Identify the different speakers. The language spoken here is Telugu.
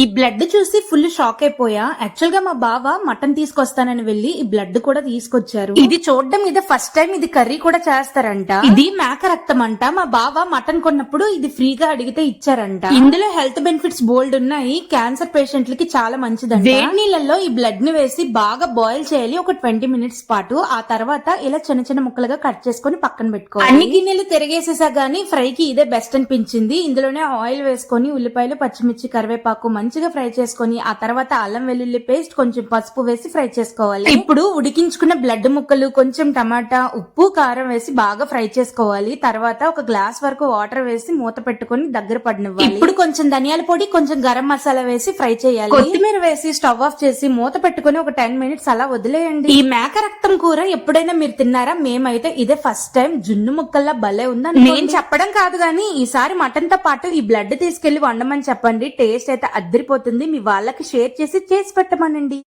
Speaker 1: ఈ బ్లడ్ చూసి ఫుల్ షాక్ అయిపోయా. యాక్చువల్గా మా బావ మటన్ తీసుకొస్తానని వెళ్ళి ఈ బ్లడ్ కూడా తీసుకొచ్చారు. ఇది చూడడం ఇదే ఫస్ట్ టైం ఇది కర్రీ కూడా చేస్తారంట. ఇది మేక రక్తం అంట మా బావ మటన్ కొన్నప్పుడు ఇది ఫ్రీగా అడిగితే ఇచ్చారంట. ఇందులో హెల్త్ బెనిఫిట్స్ బోల్డ్ ఉన్నాయి. క్యాన్సర్ పేషెంట్లకి చాలా మంచిదంట. వేడి నీళ్ళల్లో ఈ బ్లడ్ని వేసి బాగా బాయిల్ చేయాలి. ఒక ట్వంటీ మినిట్స్ పాటు. ఆ తర్వాత ఇలా చిన్న చిన్న ముక్కలుగా కట్ చేసుకొని పక్కన పెట్టుకోవాలి. అన్ని గిన్నెలు తిరిగేసేసా గానీ ఫ్రై కి ఇదే బెస్ట్ అనిపించింది. ఇందులోనే ఆయిల్ వేసుకొని ఉల్లిపాయలు పచ్చిమిర్చి కరివేపాకు మంచిగా ఫ్రై చేసుకొని ఆ తర్వాత అల్లం వెల్లుల్లి పేస్ట్ కొంచెం పసుపు వేసి ఫ్రై చేసుకోవాలి. ఇప్పుడు ఉడికించుకున్న బ్లడ్ ముక్కలు కొంచెం టమాటా ఉప్పు కారం వేసి బాగా ఫ్రై చేసుకోవాలి. తర్వాత ఒక గ్లాస్ వరకు వాటర్ వేసి మూత పెట్టుకొని దగ్గర పడినివ్వాలి. ఇప్పుడు కొంచెం ధనియాల పొడి కొంచెం గరం మసాలా వేసి ఫ్రై చేయాలి. కొత్తిమీర వేసి స్టవ్ ఆఫ్ చేసి మూత పెట్టుకొని ఒక టెన్ మినిట్స్ అలా వదిలేయండి. ఈ మేక రక్తం కూర ఎప్పుడైనా మీరు తిన్నారా? మేమైతే ఇదే ఫస్ట్ టైం జున్ను ముక్కల్లా భలే ఉందని నేను చెప్పడం కాదు గానీ ఈసారి మటన్తో పాటు ఈ బ్లడ్ తీసుకెళ్ళి వండమని చెప్పండి. టేస్ట్ అయితే అదిరిపోతుంది. మీ వాళ్ళకి షేర్ చేసి చేసి పెట్టమనండి.